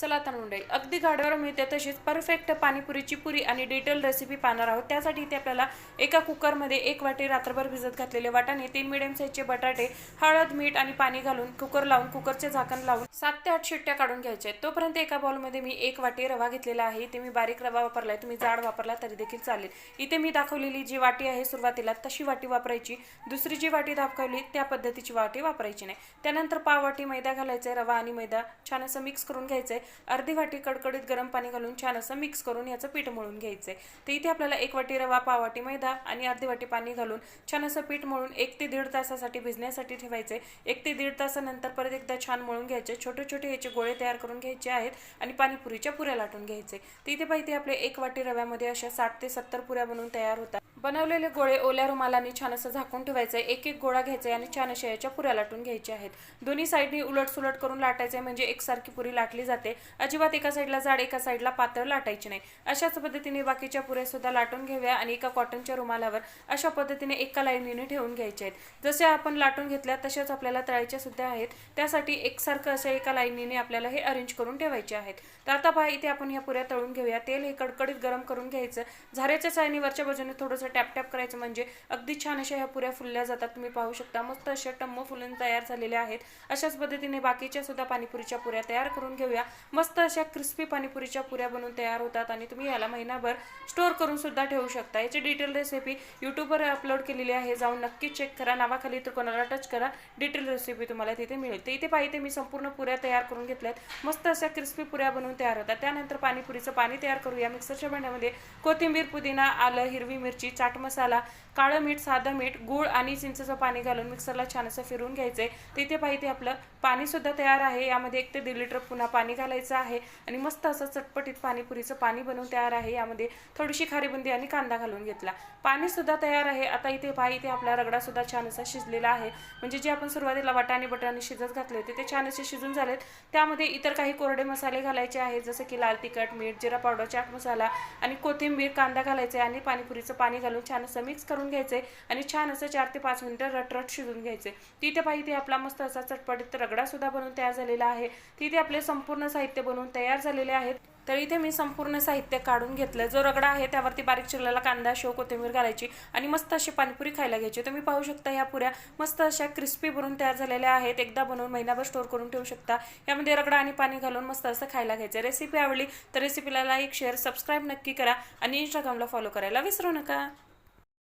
चला तर मंडळी अगदी गाड्यावर मिळते तशीच परफेक्ट पाणीपुरीची पुरी आणि डिटेल रेसिपी पाहणार आहोत. त्यासाठी इथे आपल्याला एका कुकरमध्ये एक वाटी रात्रभर भिजत घातलेले वाटाणे तीन मिडियम साईजचे बटाटे हळद मीठ आणि पाणी घालून कुकर लावून कुकरचे झाकण लावून सात ते आठ शिट्ट्या काढून घ्यायचे. आहेत. तोपर्यंत एका बाउलमध्ये मी एक वाटी रवा घेतलेला आहे. इथे मी बारीक रवा वापरलाय. तुम्ही जाड वापरला तरी देखील चालेल. इथे मी दाखवलेली जी वाटी आहे सुरुवातीला तशी वाटी वापरायची. दुसरी जी वाटी दाखवली त्या पद्धतीची वाटी वापरायची नाही. त्यानंतर पाव वाटी मैदा घालायचा रवा आणि मैदा छान असं मिक्स करून घ्यायचंय. अर्धी वाटी कडकडीत गरम पाणी घालून छान असं मिक्स करून याचं पीठ मळून घ्यायचंय. तर इथे आपल्याला एक वाटी रवा पाव वाटी मैदा आणि अर्धी वाटी पाणी घालून छान असं पीठ मळून एक ते दीड तासासाठी भिजण्यासाठी ठेवायचे एक ते दीड तासानंतर परत एकदा छान मळून घ्यायचे. छोटे छोटे याचे गोळे तयार करून घ्यायचे आहेत आणि पाणीपुरीच्या पुऱ्या लाटून घ्यायचे तर इथे पाहिजे आपले एक वाटी रव्यामध्ये अशा साठ ते सत्तर पुऱ्या बनवून तयार होतात. बनवलेले गोळे ओल्या रुमालाने छान असं झाकून ठेवायचं एक एक गोळा घ्यायचा आणि छान अशा याच्या पुऱ्या लाटून घ्यायच्या आहेत. दोन्ही साईडनी उलट सुलट करून लाटायचे म्हणजे एकसारखी पुरी लाटली जाते. अजिबात एका साईडला जाड एका साईडला पातळ लाटायची नाही. अशाच पद्धतीने बाकीच्या पुऱ्या सुद्धा लाटून घेऊया आणि एका कॉटनच्या रुमालावर अशा पद्धतीने एका लाईनीने ठेवून घ्यायचे आहेत. जसे आपण लाटून घेतल्या तशाच आपल्याला तळायच्या सुद्धा आहेत. त्यासाठी एकसारखं असं एका लाईनीने आपल्याला हे अरेंज करून ठेवायचे आहेत. तर आता पहा इथे आपण ह्या पुऱ्या तळून घेऊया. तेल हे कडकडीत गरम करून घ्यायचं. झाऱ्याच्या चाळणी वरच्या बाजूने थोडंसं टॅप टॅप करायचं म्हणजे अगदी छान अशा ह्या पुऱ्या फुलल्या जातात तुम्ही पाहू शकता. मस्त अशा टम्म फुलून तयार झालेल्या आहेत. अशाच पद्धतीने बाकीच्या सुद्धा पाणीपुरीच्या पुऱ्या तयार करून घेऊया. मस्त अशा क्रिस्पी पाणीपुरीच्या पुऱ्या बनवून तयार होतात आणि तुम्ही याला महिनाभर स्टोअर करून सुद्धा ठेवू शकता. याची डिटेल रेसिपी यूट्यूबवर अपलोड केलेली आहे. जाऊन नक्की चेक करा. नावाखाली तर कोणाला टच करा. डिटेल रेसिपी तुम्हाला तिथे मिळेल. तर इथे पाहिजे मी संपूर्ण पुऱ्या तयार करून घेतल्यात. मस्त अशा क्रिस्पी पुऱ्या बनवून तयार होतात. त्यानंतर पाणीपुरीचं पाणी तयार करूया. मिक्सरच्या भांड्यामध्ये कोथिंबीर पुदिना आलं हिरवी मिरची चाट मसाला काळं मीठ साधं मीठ गूळ आणि चिंचेचं पाणी घालून मिक्सरला छान असं फिरून आहे तिथे पाहिजे आपलं पाणी सुद्धा तयार आहे. यामध्ये एक ते दीड लिटर पुन्हा पाणी घालायचं आहे आणि मस्त असं चटपटीत पाणीपुरीचं पाणी बनवून तयार आहे. यामध्ये थोडीशी खारीबुंदी आणि कांदा घालून घेतला. पाणी सुद्धा तयार आहे. आता इथे पहा इथे आपला रगडा सुद्धा छान असा शिजलेला आहे. म्हणजे जे आपण सुरुवातीला वाटाणे बटाणे शिजत घातले होते ते छान असे शिजून झालेत. त्यामध्ये इतर काही कोरडे मसाले घालायचे आहेत जसं की लाल तिखट मीठ जिरा पावडर चाट मसाला आणि कोथिंबीर कांदा घालायचे आणि पाणीपुरीचं पाणी घालून छान असं मिक्स करून घ्यायचे आणि छान असं चार ते पाच मिनटं रटरट शिजून घ्यायचे. तिथे पाहिजे आपला मस्त असा चटपटीत रगडा सुद्धा बनवून तयार झालेला आहे. तिथे आपले संपूर्ण साहित्य बनवून तयार झालेले आहेत. तर इथे मी संपूर्ण साहित्य काढून घेतलं. जो रगडा आहे त्यावरती बारीक चिरलेला कांदा शेव कोथिंबीर घालायची आणि मस्त अशी पाणीपुरी खायला घ्यायची. तुम्ही पाहू शकता ह्या पुऱ्या मस्त अशा क्रिस्पी बनवून तयार झालेल्या आहेत. एकदा बनवून महिनाभर स्टोअर करून ठेवू शकता. यामध्ये रगडा आणि पाणी घालून मस्त असं खायला घ्यायचं. रेसिपी आवडली तर रेसिपीला लाईक शेअर सबस्क्राईब नक्की करा आणि इंस्टाग्रामला फॉलो करायला विसरू नका.